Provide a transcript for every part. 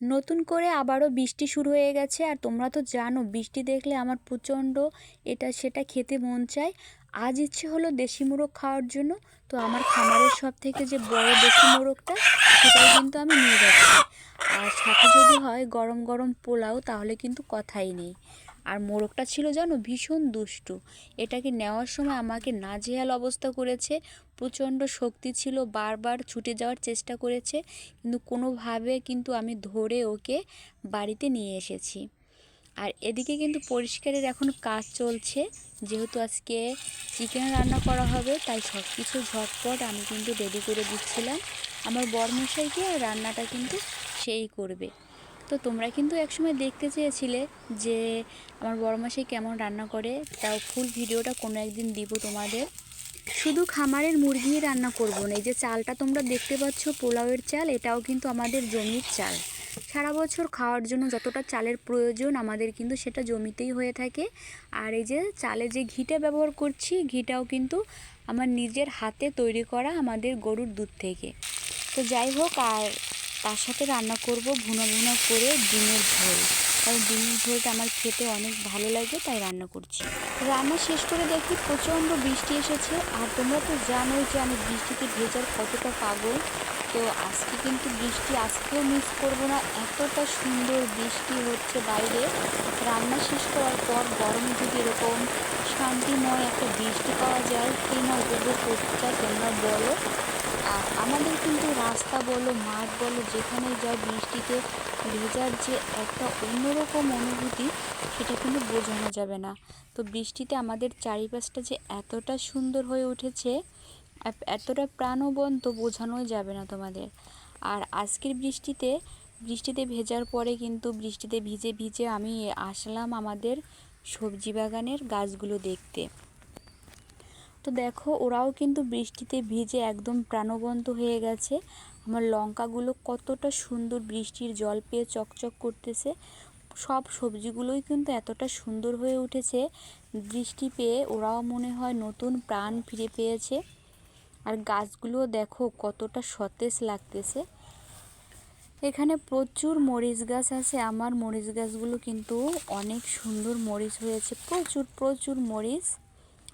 নতুন করে আবারও বৃষ্টি শুরু হয়ে গেছে। আর তোমরা তো জানো, বৃষ্টি দেখলে আমার প্রচণ্ড এটা, সেটা খেতে মন চায়। আজ ইচ্ছে হলো দেশি মোরগ খাওয়ার জন্য। তো আমার খামারের সব থেকে যে বড় দেশি মোরগটা, সেটাই কিন্তু আমি নিয়ে যাচ্ছি। আর সাথে যদি হয় গরম গরম পোলাও, তাহলে কিন্তু কথাই নেই। আর মোরগটা ছিল জানো ভীষণ দুষ্টু। এটাকে নেওয়ার সময় আমাকে নাজেহাল অবস্থা করেছে। প্রচণ্ড শক্তি ছিল, বারবার ছুটে যাওয়ার চেষ্টা করেছে। কিন্তু কোনোভাবে কিন্তু আমি ধরে ওকে বাড়িতে নিয়ে এসেছি। আর এদিকে কিন্তু পরিষ্কারের এখন কাজ চলছে। যেহেতু আজকে চিকেন রান্না করা হবে, তাই সব কিছু ঝটপট আমি কিন্তু রেডি করে দিচ্ছিলাম। আমার বরমশাইকে আর রান্নাটা কিন্তু সেই করবে। তো তোমরা কিন্তু একসময় দেখতে চেয়েছিলে যে আমার বড়মাসি কেমন রান্না করে, তাও ফুল ভিডিওটা কোনো একদিন দিব তোমাদের। শুধু খামারের মুরগি রান্না করব না, এই যে চালটা তোমরা দেখতে পাচ্ছ পোলাওয়ের চাল, এটাও কিন্তু আমাদের জমির চাল। সারা বছর খাওয়ার জন্য যতটা চালের প্রয়োজন আমাদের কিন্তু সেটা জমিতেই হয়ে থাকে। আর এই যে চালে যে ঘিটা ব্যবহার করছি, ঘিটাও কিন্তু আমার নিজের হাতে তৈরি করা আমাদের গরুর দুধ থেকে। তো যাই হোক, আর তার সাথে রান্না করব ভুনা ভুনা করে ডিমের ঝোল। কারণ ডিমের ঝোলটা আমার খেতে অনেক ভালো লাগে, তাই রান্না করছি। রান্না শেষ করে দেখি প্রচণ্ড বৃষ্টি এসেছে। আর তোমরা তো জানোই যে আমি বৃষ্টিতে ভেজার কতটা পাগল। তো আজকে কিন্তু বৃষ্টি আজকেও মিস করব না। এতটা সুন্দর বৃষ্টি হচ্ছে বাইরে। রান্না শেষ করার পর গরম যদি এরকম শান্তিময় একটা বৃষ্টি পাওয়া যায়, কে না উপভোগ করতে চায় তোমরা বলো। আমাদের কিন্তু রাস্তা বলো, মাঠ বলো যেখানে যাও বৃষ্টিতে ভেজার যে একটা অন্যরকম অনুভূতি, সেটা কিন্তু বোঝানো যাবে না। তো বৃষ্টিতে আমাদের চারিপাশটা যে এতটা সুন্দর হয়ে উঠেছে এতটা প্রাণবন্ত বোঝানোই যাবে না তোমাদের। আর আজকের বৃষ্টিতে বৃষ্টিতে ভেজার পরে কিন্তু বৃষ্টিতে ভিজে ভিজে আমি আসলাম আমাদের সবজি বাগানের গাছগুলো দেখতে। তো দেখো, ওরাও কিন্তু বৃষ্টিতে ভিজে একদম প্রাণবন্ত হয়ে গেছে। আমার লঙ্কাগুলো কতটা সুন্দর বৃষ্টির জল পেয়ে চকচক করতেছে। সব সবজিগুলোই কিন্তু এতটা সুন্দর হয়ে উঠেছে। বৃষ্টি পেয়ে ওরাও মনে হয় নতুন প্রাণ ফিরে পেয়েছে। আর গাছগুলো দেখো, কতটা সতেজ লাগতেছে। এখানে প্রচুর মরিচ গাছ আছে। আমার মরিচ গাছগুলো কিন্তু অনেক সুন্দর মরিচ হয়েছে। প্রচুর প্রচুর মরিচ।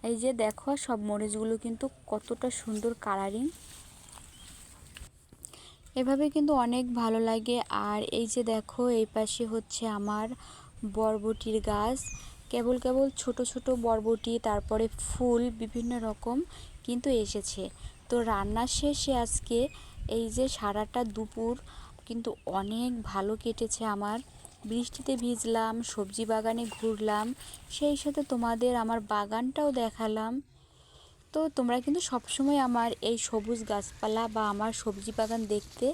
এই যে দেখো, সব মরিচগুলো কিন্তু কতটা সুন্দর কালারিং এভাবে কিন্তু অনেক ভালো লাগে। আর এই যে দেখো, এই পাশে হচ্ছে আমার বরবটির গাছ। কেবল কেবল ছোট ছোট বরবটি, তারপরে ফুল, বিভিন্ন রকম কিন্তু এসেছে। তো রান্নার শেষে আজকে এই যে সারাটা দুপুর কিন্তু অনেক ভালো কেটেছে আমার। বৃষ্টিতে ভিজলাম, সবজি বাগানে ঘুরলাম, সেই সাথে তোমাদের আমার বাগানটাও দেখালাম। তো তোমরা কিন্তু সবসময় আমার এই সবুজ গাছপালা বা আমার সবজি বাগান দেখতে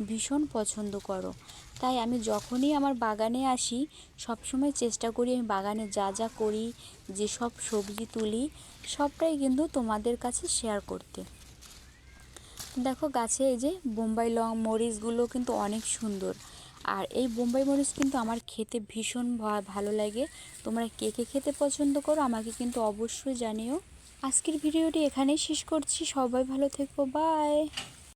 ভীষণ পছন্দ করো। তাই আমি যখনই আমার বাগানে আসি, সবসময় চেষ্টা করি আমি বাগানে যা যা করি যেসব সবজি তুলি, সবটাই কিন্তু তোমাদের কাছে শেয়ার করতে। দেখো গাছে এই যে বোম্বাই লং মরিচগুলো কিন্তু অনেক সুন্দর। আর এই বোম্বাই মরিচ কিন্তু আমার খেতে ভীষণ ভালো লাগে। তোমরা কে কে খেতে পছন্দ করো আমাকে কিন্তু অবশ্যই জানিও। আজকের ভিডিওটি এখানেই শেষ করছি। সবাই ভালো থেকো। বাই